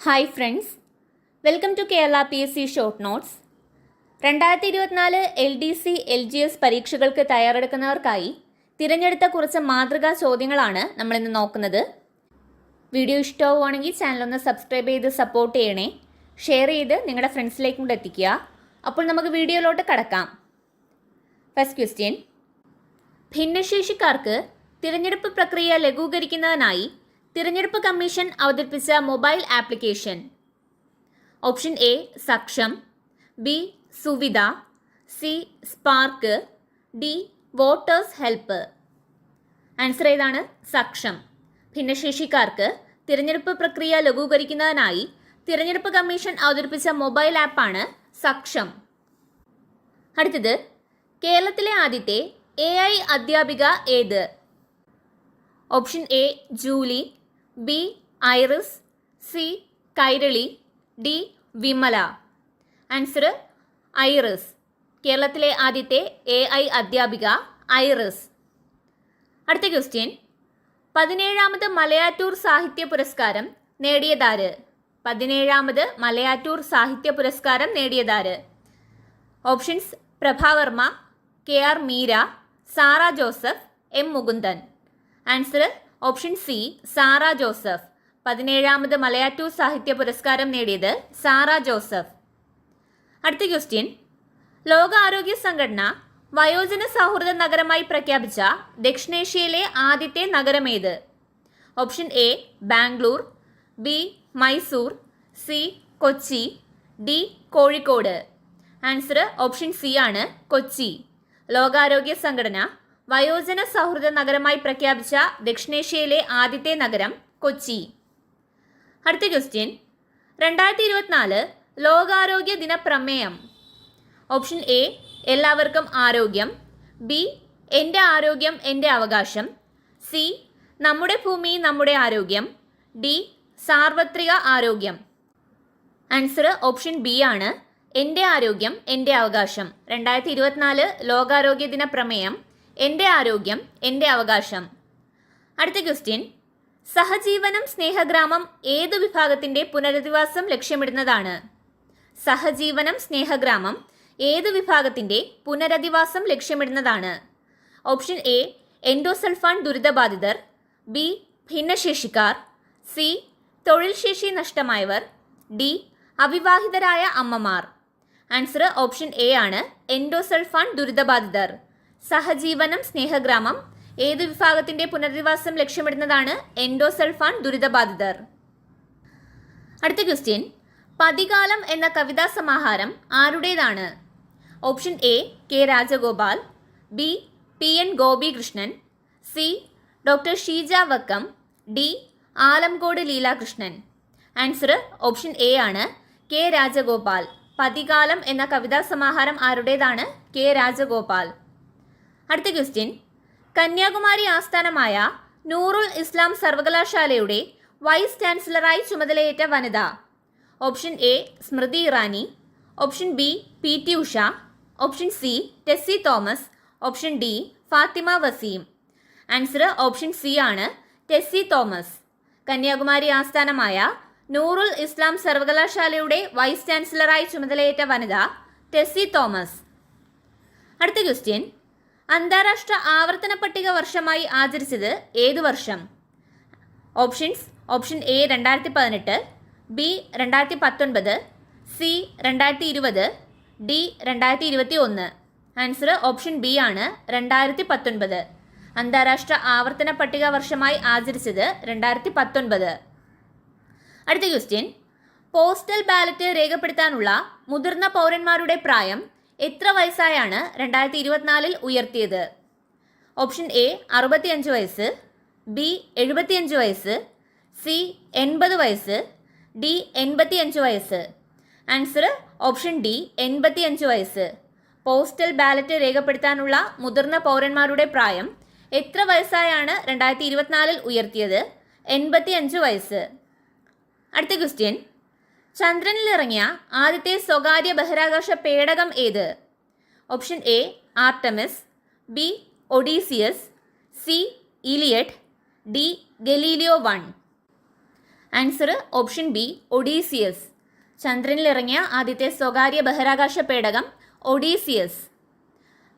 Hi friends welcome to Kerala P S C short notes രണ്ടായിരത്തി ഇരുപത്തിനാല് L D C L G S പരീക്ഷകൾക്ക് തയ്യാറെടുക്കുന്നവർക്കായി തിരഞ്ഞെടുത്ത കുറച്ച് മാതൃകാ ചോദ്യങ്ങളാണ് നമ്മളിന്ന് നോക്കുന്നത്. വീഡിയോ ഇഷ്ടമാവുകയാണെങ്കിൽ ചാനലൊന്ന് സബ്സ്ക്രൈബ് ചെയ്ത് സപ്പോർട്ട് ചെയ്യണേ. ഷെയർ ചെയ്ത് നിങ്ങളുടെ ഫ്രണ്ട്സിലേക്കും കൂടെ എത്തിക്കുക. അപ്പോൾ നമുക്ക് വീഡിയോയിലോട്ട് കടക്കാം. ഫസ്റ്റ് ക്വസ്റ്റ്യൻ ഭിന്നശേഷിക്കാർക്ക് തിരഞ്ഞെടുപ്പ് പ്രക്രിയ ലഘൂകരിക്കുന്നതിനായി തിരഞ്ഞെടുപ്പ് കമ്മീഷൻ അവതരിപ്പിച്ച mobile application. Option A Saksham. B Suvidha. C spark. D voters help. Answer ഏതാണ്? സക്ഷം. ഭിന്നശേഷിക്കാർക്ക് തിരഞ്ഞെടുപ്പ് പ്രക്രിയ ലഘൂകരിക്കുന്നതിനായി തിരഞ്ഞെടുപ്പ് കമ്മീഷൻ അവതരിപ്പിച്ച മൊബൈൽ ആപ്പാണ് സക്ഷം. അടുത്തത് കേരളത്തിലെ ആദ്യത്തെ എ ഐ അധ്യാപിക ഏത്? Option A Julie. B Iris C Kairali D Vimala. Answer Iris. കേരളത്തിലെ ആദ്യത്തെ എ ഐ അധ്യാപിക ഐറിസ്. അടുത്ത ക്വസ്റ്റ്യൻ പതിനേഴാമത് മലയാറ്റൂർ സാഹിത്യ പുരസ്കാരം നേടിയതാര്? പതിനേഴാമത് മലയാറ്റൂർ സാഹിത്യ പുരസ്കാരം നേടിയതാര്? Options Prabhavarma K R Meera Sara Joseph M Mukundan. Answer option C Sara Joseph. പതിനേഴാമത് Malayattoor സാഹിത്യ പുരസ്കാരം നേടിയത് സാറ ജോസഫ്. അടുത്ത ക്വസ്റ്റ്യൻ. ലോകാരോഗ്യ സംഘടന വയോജന സൗഹൃദ നഗരമായി പ്രഖ്യാപിച്ച ദക്ഷിണേഷ്യയിലെ ആദ്യത്തെ നഗരമേത് option A Bangalore B Mysore C Kochi D Kozhikode. Answer option C ആണ് കൊച്ചി. ലോകാരോഗ്യ സംഘടന വയോജന സൗഹൃദ നഗരമായി പ്രഖ്യാപിച്ച ദക്ഷിണേഷ്യയിലെ ആദ്യത്തെ നഗരം കൊച്ചി. അടുത്ത ക്വസ്റ്റ്യൻ രണ്ടായിരത്തി ഇരുപത്തിനാല് ലോകാരോഗ്യ ദിന പ്രമേയം. ഓപ്ഷൻ എ എല്ലാവർക്കും ആരോഗ്യം. ബി എന്റെ ആരോഗ്യം എന്റെ അവകാശം. സി നമ്മുടെ ഭൂമി നമ്മുടെ ആരോഗ്യം. ഡി സാർവത്രിക ആരോഗ്യം. ആൻസർ ഓപ്ഷൻ ബി ആണ്. എന്റെ ആരോഗ്യം എന്റെ അവകാശം. രണ്ടായിരത്തി ഇരുപത്തിനാല് ലോകാരോഗ്യ ദിന പ്രമേയം. എന്റെ ആരോഗ്യം എന്റെ അവകാശം. അടുത്ത ക്വസ്റ്റ്യൻ. സഹജീവനം സ്നേഹഗ്രാമം ഏത് വിഭാഗത്തിന്റെ പുനരധിവാസം ലക്ഷ്യമിടുന്നതാണ്? സഹജീവനം സ്നേഹഗ്രാമം ഏത് വിഭാഗത്തിന്റെ പുനരധിവാസം ലക്ഷ്യമിടുന്നതാണ്? ഓപ്ഷൻ എ എൻഡോസൾഫാൻ ദുരിതബാധിതർ ബി ഭിന്നശേഷിക്കാർ സി തൊഴിൽ ശേഷി നഷ്ടമായവർ ഡി അവിവാഹിതരായ അമ്മമാർ. ആൻസർ ഓപ്ഷൻ എ ആണ് എൻഡോസൾഫാൻ ദുരിതബാധിതർ. സഹജീവനം സ്നേഹഗ്രാമം ഏത് വിഭാഗത്തിന്റെ പുനരധിവാസം ലക്ഷ്യമിടുന്നതാണ് എൻഡോസൾഫാൻ ദുരിതബാധിതർ. അടുത്ത ക്വസ്റ്റ്യൻ. പതികാലം എന്ന കവിതാ സമാഹാരം ആരുടേതാണ്? Option A K Rajagopal B P N Gopikrishnan C doctor Sheeja Vakkom D Alamcode Leelakrishnan. Answer option A ആണ് കെ രാജഗോപാൽ. പതികാലം എന്ന കവിതാ സമാഹാരം ആരുടേതാണ്? കെ രാജഗോപാൽ. അടുത്ത ക്വസ്റ്റ്യൻ. കന്യാകുമാരി ആസ്ഥാനമായ നൂറുൽ ഇസ്ലാം സർവകലാശാലയുടെ വൈസ് ചാൻസലറായി ചുമതലയേറ്റ വനിത. Option A Smriti Irani. Option B P T Usha. Option C Tessy Thomas. Option D Fathima Waseem. Answer option C ആണ് ടെസ്സി തോമസ്. കന്യാകുമാരി ആസ്ഥാനമായ നൂറുൽ ഇസ്ലാം സർവകലാശാലയുടെ വൈസ് ചാൻസലറായി ചുമതലയേറ്റ വനിത ടെസ്സി തോമസ്. അടുത്ത ക്വസ്റ്റ്യൻ. അന്താരാഷ്ട്ര ആവർത്തന പട്ടിക വർഷമായി ആചരിച്ചത് ഏതു വർഷം? ഓപ്ഷൻസ് ഓപ്ഷൻ എ രണ്ടായിരത്തി പതിനെട്ട് ബി രണ്ടായിരത്തി പത്തൊൻപത് സി രണ്ടായിരത്തി ഇരുപത് ഡി രണ്ടായിരത്തി ഇരുപത്തി ഒന്ന് ആൻസർ ഓപ്ഷൻ ബി ആണ് രണ്ടായിരത്തി പത്തൊൻപത് അന്താരാഷ്ട്ര ആവർത്തന പട്ടിക വർഷമായി ആചരിച്ചത് രണ്ടായിരത്തി പത്തൊൻപത് അടുത്ത ക്വസ്റ്റ്യൻ. പോസ്റ്റൽ ബാലറ്റ് രേഖപ്പെടുത്താനുള്ള മുതിർന്ന പൗരന്മാരുടെ പ്രായം എത്ര വയസ്സായാണ് രണ്ടായിരത്തി ഇരുപത്തിനാലിൽ ഉയർത്തിയത്? ഓപ്ഷൻ എ അറുപത്തിയഞ്ച് വയസ്സ് ബി എഴുപത്തിയഞ്ച് വയസ്സ് സി എൺപത് വയസ്സ് ഡി എൺപത്തിയഞ്ച് വയസ്സ്. ആൻസർ ഓപ്ഷൻ ഡി എൺപത്തിയഞ്ച് വയസ്സ്. പോസ്റ്റൽ ബാലറ്റ് രേഖപ്പെടുത്താനുള്ള മുതിർന്ന പൗരന്മാരുടെ പ്രായം എത്ര വയസ്സായാണ് രണ്ടായിരത്തി ഇരുപത്തിനാലിൽ ഉയർത്തിയത്? എൺപത്തിയഞ്ച് വയസ്സ്. അടുത്ത ക്വസ്റ്റ്യൻ. ചന്ദ്രനിൽ ഇറങ്ങിയ ആദ്യത്തെ സ്വകാര്യ ബഹിരാകാശ പേടകം ഏത്? Option A Artemis B Odysseus C Eliot D Galileo one. Answer option B Odysseus. ചന്ദ്രനിൽ ഇറങ്ങിയ ആദ്യത്തെ സ്വകാര്യ ബഹിരാകാശ പേടകം ഒഡീസിയസ്.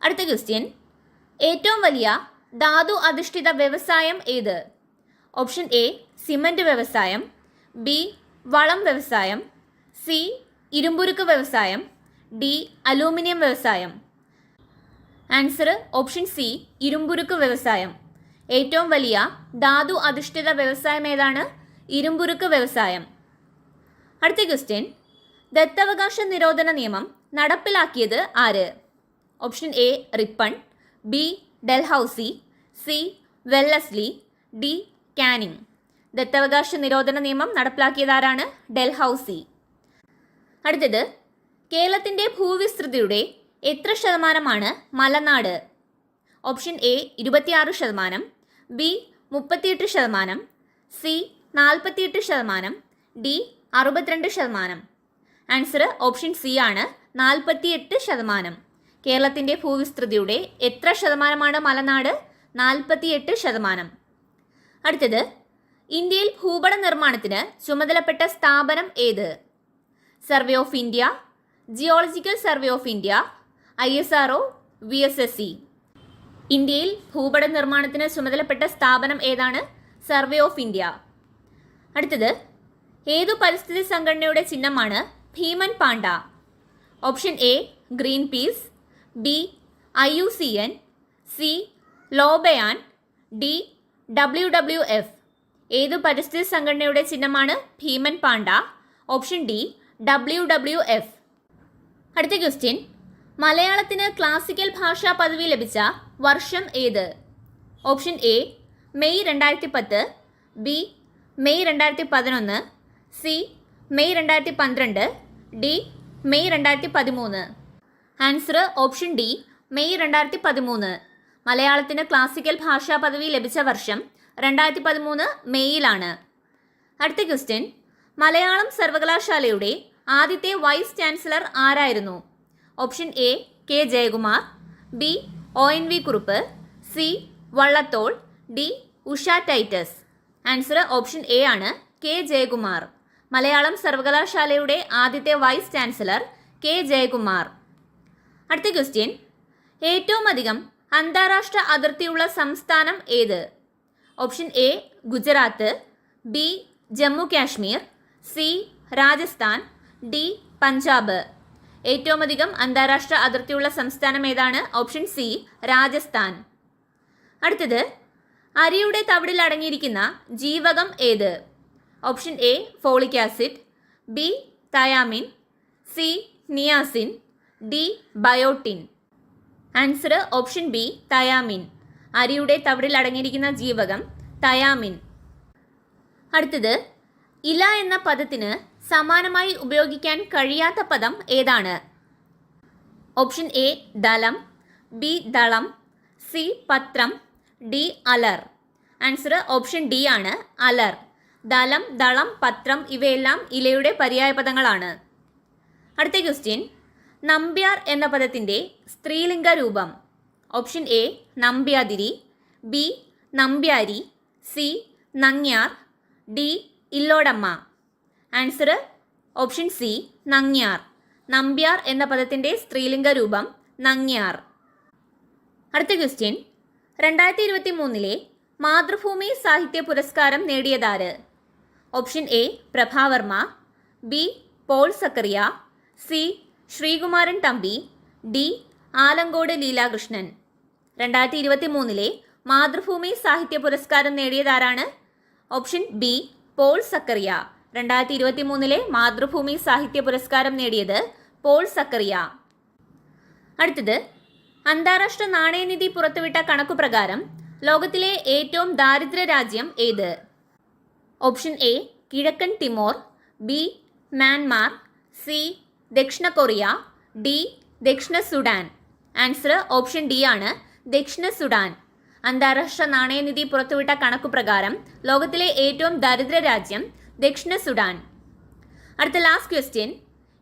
അടുത്ത ക്വസ്റ്റ്യൻ. ഏറ്റവും വലിയ ധാതു അധിഷ്ഠിത വ്യവസായം ഏത്? ഓപ്ഷൻ എ സിമന്റ് വ്യവസായം ബി വളം വ്യവസായം സി ഇരുമ്പുരുക്ക് വ്യവസായം ഡി അലൂമിനിയം വ്യവസായം. ആൻസർ ഓപ്ഷൻ സി ഇരുമ്പുരുക്ക് വ്യവസായം. ഏറ്റവും വലിയ ധാതു അധിഷ്ഠിത വ്യവസായം ഏതാണ്? ഇരുമ്പുരുക്ക് വ്യവസായം. അടുത്ത ക്വസ്റ്റ്യൻ. ദത്തവകാശ നിരോധന നിയമം നടപ്പിലാക്കിയത് ആര്? Option A Ripon B Dalhousie C Wellesley D Canning ദത്തവകാശ നിരോധന നിയമം നടപ്പിലാക്കിയതാരാണ് ഡൽഹൌസി. അടുത്തത് കേരളത്തിന്റെ ഭൂവിസ്തൃതിയുടെ എത്ര ശതമാനമാണ് മലനാട്? ഓപ്ഷൻ എ ഇരുപത്തിയാറ് ശതമാനം ബി മുപ്പത്തിയെട്ട് ശതമാനം സി നാൽപ്പത്തിയെട്ട് ശതമാനം ഡി അറുപത്തിരണ്ട് ശതമാനം. ആൻസർ ഓപ്ഷൻ സി ആണ് നാൽപ്പത്തിയെട്ട് ശതമാനം. കേരളത്തിന്റെ ഭൂവിസ്തൃതിയുടെ എത്ര ശതമാനമാണ് മലനാട്? നാൽപ്പത്തിയെട്ട് ശതമാനം. അടുത്തത് ഇന്ത്യയിൽ ഭൂപട നിർമ്മാണത്തിന് ചുമതലപ്പെട്ട സ്ഥാപനം ഏത്? Survey of India geological survey of India I S R O V S S C ഇന്ത്യയിൽ ഭൂപട നിർമ്മാണത്തിന് ചുമതലപ്പെട്ട സ്ഥാപനം ഏതാണ്? സർവേ ഓഫ് ഇന്ത്യ അടുത്തത് ഏതു പരിസ്ഥിതി സംഘടനയുടെ ചിഹ്നമാണ് ഭീമൻ Panda? Option A Greenpeace B I U C N C ലോബയാൻ D W W F ഏതു പരിസ്ഥിതി സംഘടനയുടെ ചിഹ്നമാണ് ഭീമൻ Panda? Option D W W F. അടുത്ത ക്വസ്റ്റ്യൻ. മലയാളത്തിന് ക്ലാസിക്കൽ ഭാഷാ പദവി ലഭിച്ച വർഷം ഏത്? ഓപ്ഷൻ എ മെയ് രണ്ടായിരത്തി പത്ത് ബി മെയ് രണ്ടായിരത്തി പതിനൊന്ന് സി മെയ് രണ്ടായിരത്തി പന്ത്രണ്ട് ഡി മെയ് രണ്ടായിരത്തി പതിമൂന്ന് ആൻസർ ഓപ്ഷൻ ഡി മെയ് രണ്ടായിരത്തി പതിമൂന്ന് മലയാളത്തിന് ക്ലാസിക്കൽ ഭാഷാ പദവി ലഭിച്ച വർഷം രണ്ടായിരത്തി പതിമൂന്ന് മെയ്യിലാണ്. അടുത്ത ക്വസ്റ്റ്യൻ. മലയാളം സർവകലാശാലയുടെ ആദ്യത്തെ വൈസ് ചാൻസലർ ആരായിരുന്നു? Option A K Jayakumar B O N V Kurup C Vallathol D Usha Titus. Answer option A ആണ് കെ ജയകുമാർ. മലയാളം സർവകലാശാലയുടെ ആദ്യത്തെ വൈസ് ചാൻസലർ കെ ജയകുമാർ. അടുത്ത ക്വസ്റ്റ്യൻ. ഏറ്റവും അധികം അന്താരാഷ്ട്ര അതിർത്തിയുള്ള സംസ്ഥാനം ഏത്? Option A Gujarat B Jammu Kashmir C Rajasthan D Punjab. ഏറ്റവും അധികം അന്താരാഷ്ട്ര അതിർത്തിയുള്ള സംസ്ഥാനം ഏതാണ്? Option C Rajasthan. അടുത്തത് അരിയുടെ തവിടിൽ അടങ്ങിയിരിക്കുന്ന ജീവകം ഏത്? Option A folic acid B thiamine C niacin D biotin. Answer option B thiamine. അരിയുടെ തവിടിൽ അടങ്ങിയിരിക്കുന്ന ജീവകം തയാമിൻ. അടുത്തത് ഇല എന്ന പദത്തിന് സമാനമായി ഉപയോഗിക്കാൻ കഴിയാത്ത പദം ഏതാണ്? ഓപ്ഷൻ എ ദലം ബി ദളം സി പത്രം ഡി അലർ. ആൻസർ ഓപ്ഷൻ ഡി ആണ് അലർ. ദലം ദളം പത്രം ഇവയെല്ലാം ഇലയുടെ പര്യായ പദങ്ങളാണ്. അടുത്ത ക്വസ്റ്റ്യൻ നമ്പ്യാർ എന്ന പദത്തിന്റെ സ്ത്രീലിംഗ രൂപം. ഓപ്ഷൻ എ നമ്പ്യാതിരി ബി നമ്പ്യാരി സി നങ്ങ്യാർ ഡി ഇല്ലോടമ്മ. ആൻസർ ഓപ്ഷൻ സി നങ്ങ്യാർ. നമ്പ്യാർ എന്ന പദത്തിന്റെ സ്ത്രീലിംഗ രൂപം നങ്ങ്യാർ. അടുത്ത ക്വസ്റ്റ്യൻ. രണ്ടായിരത്തി ഇരുപത്തി മൂന്നിലെ മാതൃഭൂമി സാഹിത്യ പുരസ്കാരം നേടിയതാര്? Option A Prabhavarma. B Paul Zacharia. C Sreekumaran Thampi. D Alankode Leelakrishnan. രണ്ടായിരത്തി ഇരുപത്തി മൂന്നിലെ മാതൃഭൂമി സാഹിത്യ പുരസ്കാരം നേടിയതാരാണ്? Option B Paul Zacharia. രണ്ടായിരത്തി ഇരുപത്തി മൂന്നിലെ മാതൃഭൂമി സാഹിത്യ പുരസ്കാരം നേടിയത് പോൾ സക്കറിയ. അടുത്തത് അന്താരാഷ്ട്ര നാണയനിധി പുറത്തുവിട്ട കണക്കു പ്രകാരം ലോകത്തിലെ ഏറ്റവും ദാരിദ്ര്യ രാജ്യം ഏത്? ഓപ്ഷൻ എ കിഴക്കൻ തിമോർ. B Myanmar. സി ദക്ഷിണ കൊറിയ. ഡി ദക്ഷിണ സുഡാൻ. ആൻസർ ഓപ്ഷൻ ഡി ആണ്. ദക്ഷിണ സുഡാൻ. അന്താരാഷ്ട്ര നാണയനിധി പുറത്തുവിട്ട കണക്കുപ്രകാരം ലോകത്തിലെ ഏറ്റവും ദരിദ്ര രാജ്യം ദക്ഷിണ സുഡാൻ. അടുത്ത ലാസ്റ്റ് ക്വസ്റ്റ്യൻ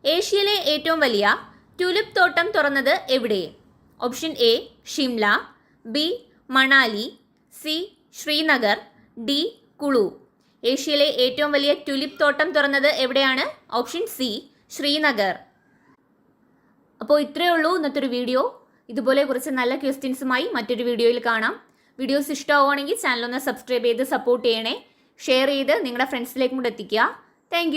ഏഷ്യയിലെ ഏറ്റവും വലിയ ട്യൂലിപ്പ് തോട്ടം തുറന്നത് എവിടെ? Option A Shimla B Manali C Srinagar D Kullu. ഏഷ്യയിലെ ഏറ്റവും വലിയ ട്യൂലിപ്പ് തോട്ടം തുറന്നത് എവിടെയാണ്? Option C Srinagar. അപ്പോൾ ഇത്രയേ ഉള്ളൂ ഇന്നത്തെ ഒരു വീഡിയോ ഇതുപോലെ കുറച്ച് നല്ല ക്വസ്റ്റ്യൻസുമായി മറ്റൊരു വീഡിയോയിൽ കാണാം. വീഡിയോസ് ഇഷ്ടമാവുകയാണെങ്കിൽ ചാനൽ ഒന്ന് സബ്സ്ക്രൈബ് ചെയ്ത് സപ്പോർട്ട് ചെയ്യണേ. ഷെയർ ചെയ്ത് നിങ്ങളുടെ ഫ്രണ്ട്സിലേക്കും കൂടെ എത്തിക്കുക. താങ്ക്